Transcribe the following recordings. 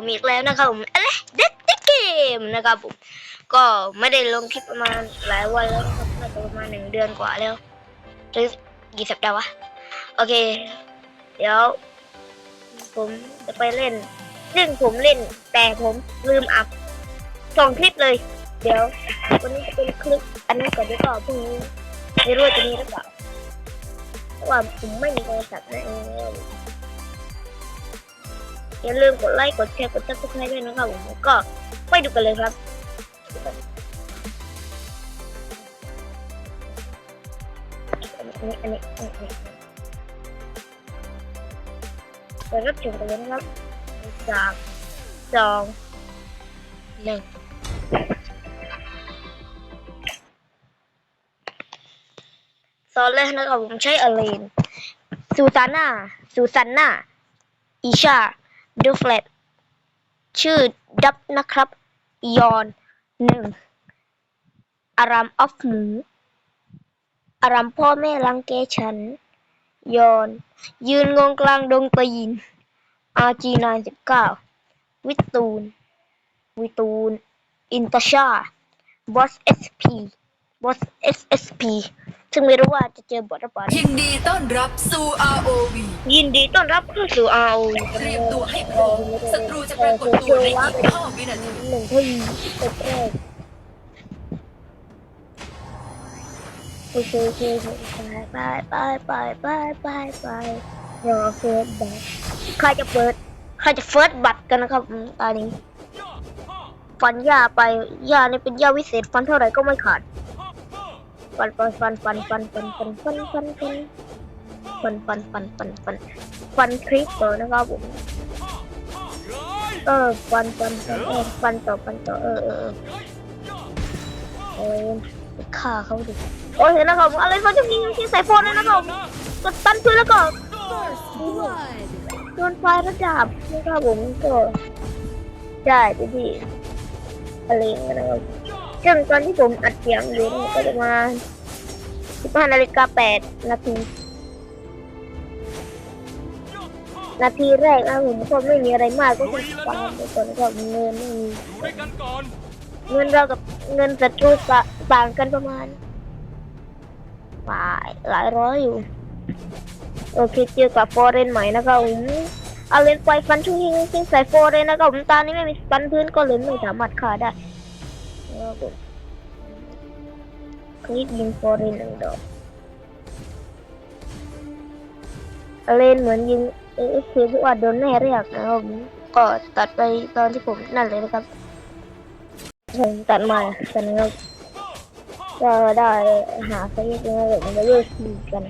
ผมอีกแล้วนะครับผมอะไรเด็ดเกมนะครับผม ก็ไม่ได้ลงคลิปประมาณหลายวันแล้วครับน่าจะประมาณหนึ่งเดือนกว่าแล้วหรือกี่สัปดาห์วะโอเค เดี๋ยว ผมจะไปเล่นซึ่งผมเล่นแต่ผมลืมอัพส่งคลิปเลย เดี๋ยววันนี้จะเป็นคลิปอันนี้ก่อนดีกว่าพรุ่งนี้ไม่รู้จะมีหรือเปล่าเพราะว่าผมไม่มีโทรศัพท์นั่นเอง อย่าลืมกดไลค์กดแชร์กดซับสไครต์ด้วยนะครับผมก็ไปดูกันเลยครับอันนี้อันนี้อันนี้ไปรับชมกันเลยนะครับสามสองหนึ่งสอนเลยนะครับผมใช้อเลนซูซาน่าซูซาน่าอิชา ดูเฟลตชื่อดับนะครับยอนหนึ่งอารามออฟหมูอารามพ่อแม่รังแกฉัน ยอน ยืนงงกลางดงตีน RG 99วิตูน วิตูน อินตาชาบอส SP บอส SSP ซึ่งไม่รู้ว่าจะเจอบทหรือเปล่ายินดีต้อนรับสู่ ROV ยินดีต้อนรับเข้าสู่ RO เตรียมตัวให้พร้อมศัตรูจะปรากฏตัวในอีก5วินาทีหนึ่งทีเต็มแรกโอเคโอเคโอเคไปไปไปไปไปไปรอเฟิร์สบัตรใครจะเปิดใครจะเฟิร์สบัตรกันนะครับอืมตอนนี้ฟันหญ้าไปหญ้านี่เป็นหญ้าวิเศษฟันเท่าไหร่ก็ไม่ขาด ฟันฟันฟันฟันฟันฟันฟันฟันฟันฟันฟันฟันฟันฟันฟันฟันคลิปเปอร์นะครับผมเออฟันฟันฟันเออฟันต่อฟันต่อเออเออเออโอ้ยฆ่าเขาดิโอ้ยนะครับอะไรเขาจะยิงที่ใส่โฟนเลยนะครับกดตันพื้นแล้วก็โดนไฟระดับนะครับผมก็ได้ดีอะไรนะครับ ซึ่งตอนที่ผมอัดเสียงอยู่เนี่ยก็จะมา15นาฬิกา8นาที นาทีแรกนะผมก็ไม่มีอะไรมากก็คือฟาร์มไปก่อนก็เงินไม่มีอยู่ด้วยกันก่อนเงินเรากับเงินศัตรูกะต่างกันประมาณหลายหลายร้อยอยู่ โอเคเจอกับฟอร์เรนใหม่นะครับผมเอาเลนไปฟันทุ่งยิงยิงใส่โฟเรนนะครับผมตอนนี้ไม่มีฟันพื้นก็เลยไม่สามารถฆ่าได้ นะครับผมคลิกยิงฟอร์เรนหนึ่งดอกเล่นเหมือนยิงเอฟเคพวกว่าโดนแน่เรียกนะครับผมก็ตัดไปตอนที่ผมนั่นเลยนะครับผมตัดมากันนะครับก็ได้หาเฟซนะครับผมมาเลือกสีกัน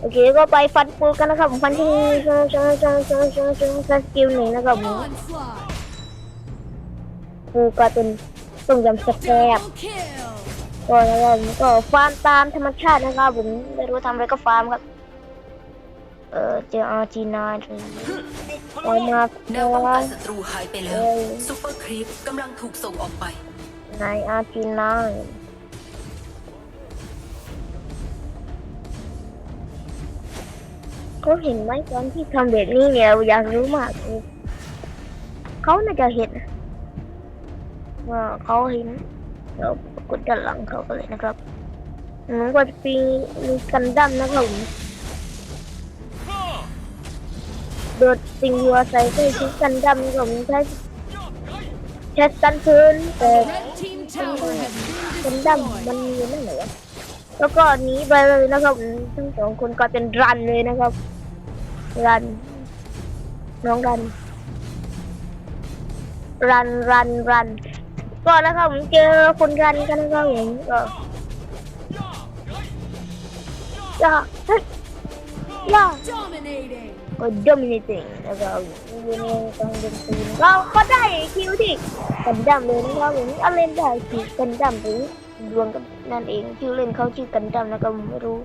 โอเคก็ไปฟันปูกันนะครับผมฟันที่ช่างช่างช่างช่างช่างช่างสกิลหนึ่งนะครับผม ปูก็เป็นต้มยำแซ่บๆก็นะครับผมก็ฟาร์มตามธรรมชาตินะครับผมไม่รู้ทำอะไรก็ฟาร์มครับ เออเจออาร์จีนาเลยออกมาแนวป้องกันศัตรูหายไปแล้วซูเปอร์ครีปกำลังถูกส่งออกไปในอาร์จีนาเขาเห็นไหมตอนที่ทำแบบนี้เนี่ยอยากรู้มากเลยเขาน่าจะเห็นนะ ว่าเขาเห็นเดี๋ยวกดด้านหลังเขากันเลยนะครับมันก็จะมีมีกันดั้มนะครับผมโดดสิงหัวใส่ใส่ชุดกันดั้มนะครับผมใช้ใช้กันพื้นแต่เป็นดำมันอยู่นั่นเหรอวะแล้วก็หนีไปเลยนะครับทั้งสองคนก็เป็นรันเลยนะครับ รัน น้องรัน รันรันรัน ก็นะครับผมเจอคนรันกันนะครับผมก็ย่าเฮ้ยย่าก็ dominating แล้วก็อยู่ในกองดนตรีก็ก็ได้คิวที่กันดั้มเลยนะครับผมเอาเล่นได้คิวกันดั้มหรือดวงกับนั่นเองชื่อเล่นเขาชื่อกันดั้มแล้วก็ไม่รู้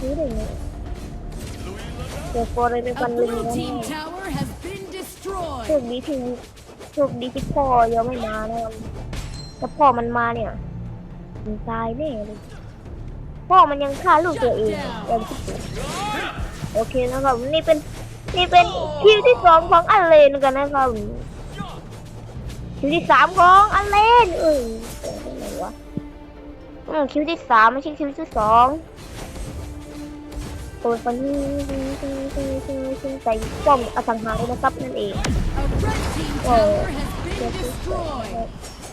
รู้ได้ไงลุยแล้วนะเดี๋ยวโฟร์เลยใน A วันเลย blue นะ team tower has been โช destroyed. โชคดีที่พ่อยังไม่มานะครับถ้าพ่อมันมาเนี่ยมันตายแน่เลย พ่อมันยังฆ่าลูกตัวเองยังคิดดูโอเคนะครับ นี่เป็นนี่เป็นคิวที่สองของอเลนกันนะครับคิวที่สามของอเลนเอออะไรวะอืมคิวที่สามไม่ใช่คิวที่สอง โอ้ยตอนนี้ใส่ป้อมอสังหาริมทรัพย์นั่นเอง A red team tower has been destroyed.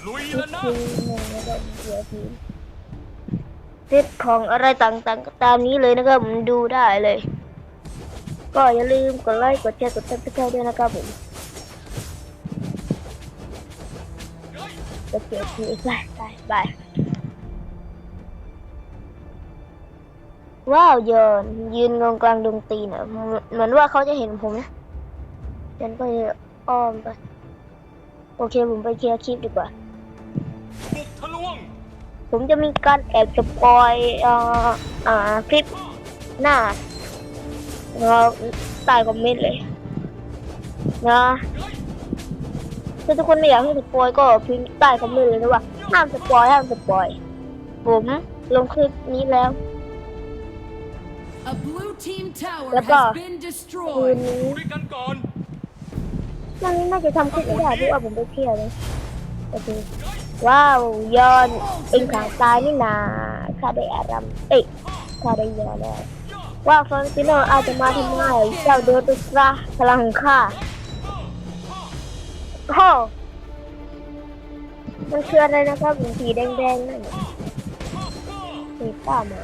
ลุยทุแล้วนะทีหนึ่งแล้วก็เสียทีเซตของอะไรต่างๆก็ตามนี้เลยนะครับผมดูได้เลย ก็อย่าลืมกดไลค์กดแชร์กดซับสไครต์ด้วยนะครับผมโอเคโอเคบายบาย ว้าวเยินยืนงงกลางดงตีนอะเหมือนเหมือนว่าเขาจะเห็นผมนะฉันก็จะอ้อมไป โอเคผมไปเคลียร์คลิปดีกว่า ผมจะมีการแอบสปอยเอ่ออ่าคลิปหน้าเราใต้คอมเมนต์เลย นะถ้าทุกคนไม่อยากให้สปอยก็พิมพ์ใต้คอมเมนต์เลยนะว่าห้ามสปอยห้ามสปอย ผมลงคลิปนี้แล้ว A blue team tower Let's go. has been คืน destroyed. นี้อยู่ด้วยกันก่อนวันนี้น่าจะทำคลิปไม่ได้เพราะว่าผมไปเที่ยวเลยโอเคว้าวยอนเองขางตายนี่นาข้าได้อารมณ์เอ้ยข้าได้ยาแล้วว่าฟรอนติโนอาจจะมาทำไมเจ้าเดินไปซะพลังของข้าโอ้มันคืออะไรนะครับผมสีแดงๆนั่นน่ะสีป้ามา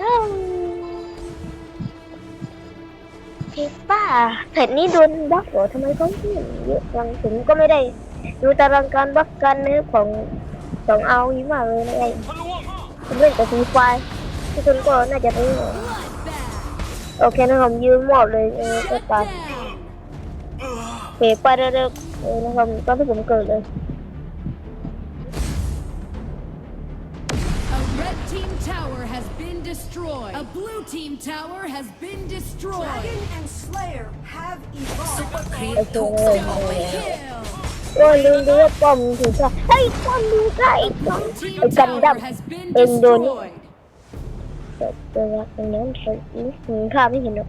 อืมสีป้าเผ็ดนี้โดนบล็อกเหรอทำไมเขาเยนเยอะจังผมก็ไม่ได้ ดูตารางการบล็อกกันนะครับของสองเอานี้มากเลยนะไอ้ทะลวงเรื่องกับฟรีไฟทุกคนก็น่าจะรู้โอเคนะครับยืนหมอบเลยเออก็ตาย down. โอเคไปเร็วๆเออนะครับตอนที่ผมเกิดเลย tower has been destroyed. A blue team tower has been destroyed. Dragon and Slayer have evolved ซุปเปอร์ครีปโอเคถูกเลส่ยงออกไปแล้ว Kill. โอ้ยลืมดูว่าป้อมถือว่าเฮ้ยป้อมดูใกล้ป้อม Team ไอ้กันดั้ม tower has been เองโดน destroyed. เปิดตัวตรงนี้มันเห็นหืมข้าไม่เห็นหรอก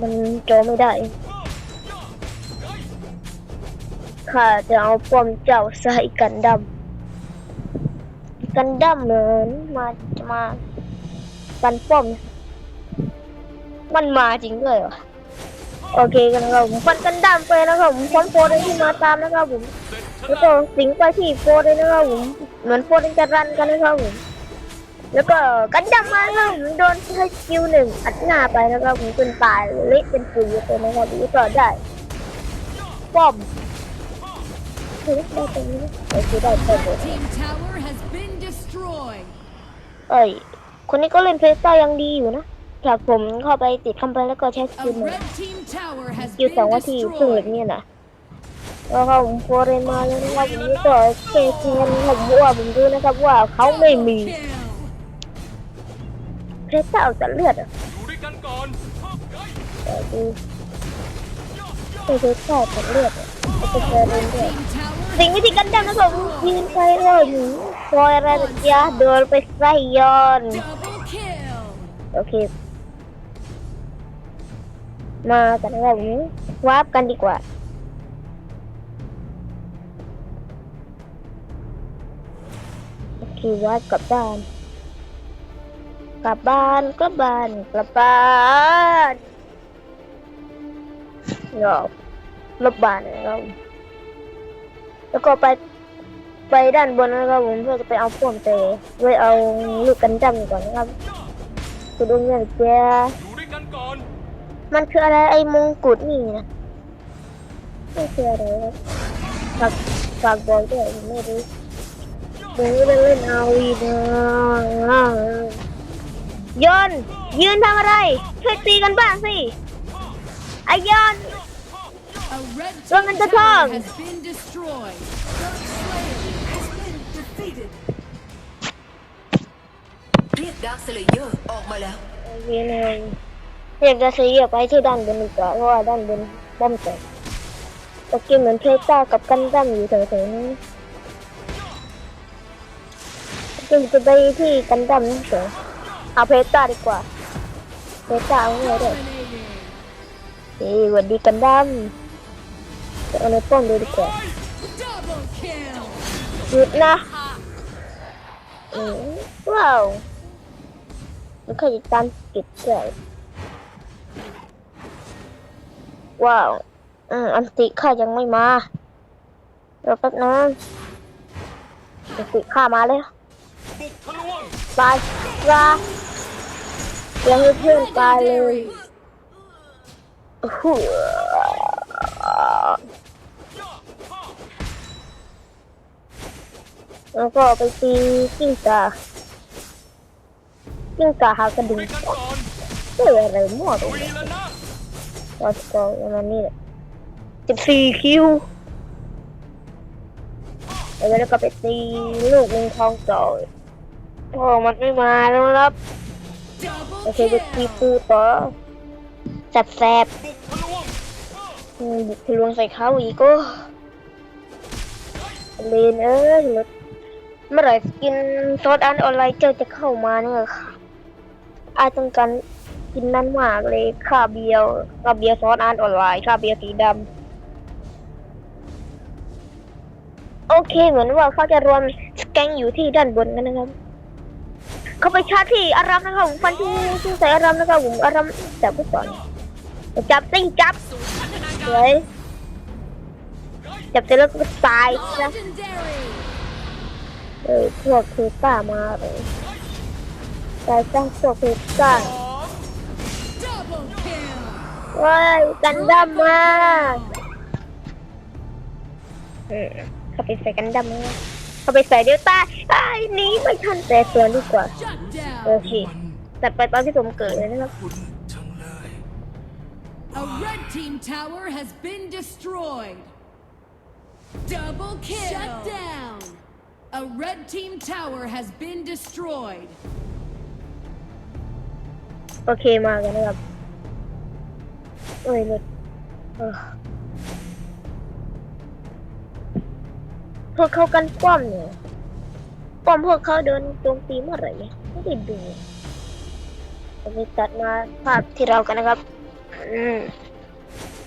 มันจอไม่ได้ข้าจะเอาป้อมเจ้าใส่กันดั้ม กันดั้มเหมือนมาจะมากันป้อม มันมาจริงด้วยเหรอโอเคกันครับผมฟันกันดั้มไปนะครับผมพร้อมโฟร์เลยที่มาตามนะครับผมแล้วก็สิงไปที่โฟร์เลยนะครับผมเหมือนโฟร์จะรันกันนะครับผมแล้วก็กันดั้มมาแล้วผมโดนให้สกิลหนึ่งอัดหน้าไปนะครับผมจนตายเละเป็นปุ๋ยเลยนะครับแล้วก็ได้ป้อม เฮ้ยได้ตรงนี้นะโอเคได้ป้อมเลย Team tower has been destroyed. เอ้ยคนนี้ก็เล่นเพลย์สไตล์ยังดีอยู่นะจากผมเข้าไปติดคำไปแล้วก็ใช้ส A กิลหนึ่ง red team tower has อยู่ been สองนาทีครึ่งแบบ destroyed. นี้นะแล้วก็ผมโฟเรนมาแล้วนะครับผมนี่ก็เคซีกันผมว่าผมดูนะครับว่าเขาไม่มี Kill. เพชรเจ้าจะเลือดอะอยู่ด้วยกันก่อนแต่ดูเพชรเจ้าจะเลือดอะจะเป็นเรนด้วย Team tower สิ่งวิธีการดันนะครับผมยืนไปเลยหนูซอยอะไรสักอย่าเดินไปใส่ยอนโอเคมากันนะครับผมวาร์ปกันดีกว่า โอเควาร์ปกลับบ้าน กลับบ้านกลับบ้านกลับบ้านเนาะลบบ้านนะครับผม แล้วก็ไปไปด้านบนนะครับผมเพื่อจะไปเอาพ่วงเตะไว้เอาลูกกันจำก่อนนะครับคุณอุ้งเงินเจ้าอยู่ด้วยกันก่อนมันคืออะไรไอ้มงกุฎนี่นะไม่คืออะไรครับฝากฝากบอกด้วยผมไม่รู้เดี๋ยวเล่นเล่นเอาวีนะยอนยืนทำอะไรช่วยตีกันบ้างสิไอยอน A red Run team at the tower tongue. has been destroyed. has been defeated เรียกดาร์คสเลเยอร์ออกมาแล้ว วีหนึ่งอยากจะซื้อไปที่ด้านบนดีกว่าเพราะว่าด้านบนบ้อมแตกตะกี้เหมือนเพต้ากับกันดั้มอยู่แถวๆนี้จึงจะไปที่กันดั้มนี่เถอะเอาเพต้าดีกว่าเพต้าเอาไงด้วย Dominating. เฮ้ยสวัสดีกันดั้มจะ เอาในป้อมดูดีกว่าหยุดนะว้าวมันเคยจะตามติดเลยว้าวอืมอันติข้ายังไม่มาเราแป๊บนึงอันติข้ามาแล้วบุกทะลวงตายตายยังให้เพื่อนตายเลยโอ้โห แล้วก็ไปตีกิ้งกากิ้งกาหากระดิ่งไปกันก่อนเฮ้ยอะไรมั่วตรงลุยนี้วนะก็สกอร์ประมาณนี้แหละสิบสี่คิวแล้วก็ไปตีลูกหนึ่งทองจ่อยโอ้มันไม่มาแล้วครับโอเคไปตีปูต่อแสบแสบบุกทะลวงเออๆอืมบุกทะลวงใส่เขาอีกก็เลนเอ้ยรถ เมื่อไหร่สกินโซดอันออนไลน์เจ้าจะเข้ามาเนี่ยค่ะอาต้องการกินนั่นมากเลยค่าเบียวค่าเบียวซอสอันออนไลน์ค่าเบียวสีดำโอเคเหมือนว่าเขาจะรวมสแกงอยู่ที่ด้านบนกันนะครับ เขาไปชาร์จที่อารัมนะครับผมฟันที่ที่ใส่อารัมนะครับผมอารัมจับไว้ก่อนจับสิจับสวยจับเสร็จแล้วก็ตายนะ เออพวกคือต้ามาเลยแตายจ้างพวกคือต้าว้ายกันดั้มมาเออเขาไปใส่กันดั้มมาเขาไปใส่เดลต้าไอ้นี้ไม่ทันแต่เตัวดีกว่าโอเคแตัดไปตอนที่ผมเกิดเลยนะครับ A red team tower has been destroyed. Double kill. Shut down. A red team tower has been destroyed. โอเคมากันนะครับโอ้ยรถเออพวกเขากันป้อมเนี่ยป้อมพวกเขาเดินโจมตีเมื่อไหร่ไม่ได้ดูโอเคตัดมาภาพที่เรากันนะครับ อืม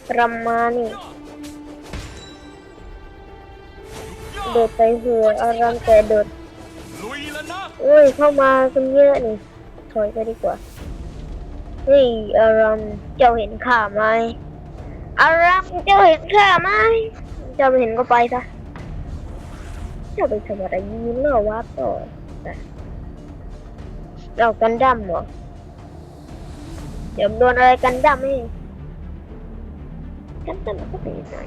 ปรำมาณนี่ โดดไปหัวอารามแต่โดดลุยแล้วนะโอ้ยเข้ามากันเยอะนี่ถอยไปดีกว่านี่อารามเจ้าเห็นข้าไหมอารามเจ้าเห็นข้าไหมเจ้าไม่เห็นก็ไปซะเจ้าไปทำอะไรยืนเล่าวับต่อนะเรากันดั้มเหรอเดี๋ยวโดนอะไรกันดั้มให้กันดั้มก็เป็นยังไง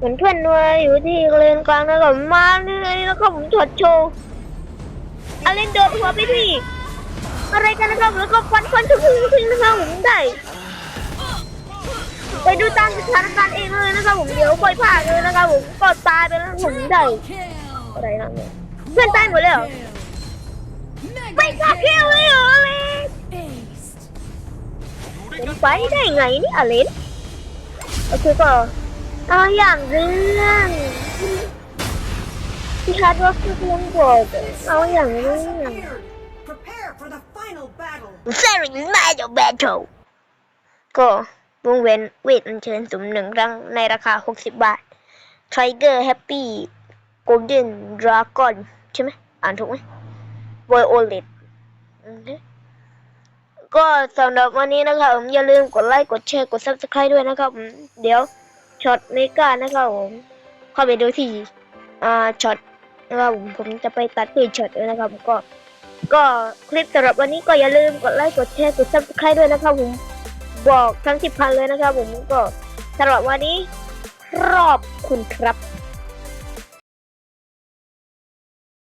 เหมือนเพื่อนนัวอยู่ที่เลนกลางแล้วก็มาเลยแล้วก็ผมถอดโชว์อาเลนโดดหัวไปที่อะไรกันนะครับแล้วก็ฟันฟันทุกทีทุกนะครับผมได้ไปดูตามสถานการณ์เองเลยนะครับผมเดี๋ยวปล่อยผ่านเลยนะครับผมก็ตายไปแล้วผมได้อะไรนะเนี่ยเพื่อนตายหมดเลยเหรอไม่กล้าเที่ยวเลยเหรอเลนไปได้ไงนี่ยอเลนโอเคก็ เอาอย่างเรื่องที่คาดว่าคือเรื่องก่อนเอาอย่างเรื่อง Prepare for the final battle. Very Mario Battle ก็วงเว้นเวทอัญเชิญสุ่มหนึ่งครั้งในราคา 60 บาท Tiger Happy Golden Dragon ใช่ไหมอ่านถูกไหม Violet อือฮึก็สำหรับวันนี้นะครับผมอย่าลืมกดไลค์ กดแชร์ กด Subscribe ด้วยนะครับผมเดี๋ยว ช็อตเมกานะครับผมเข้าไปดูที่อ่าช็อตนะครับผมผมจะไปตัดที่ช็อตเลยนะครับ ก็ ก็คลิปสำหรับวันนี้ก็อย่าลืมกดไลค์กดแชร์กดซับสไครต์ด้วยนะครับผมบอกทั้งสิบพันเลยนะครับผมก็สำหรับวันนี้รอบคุณครับ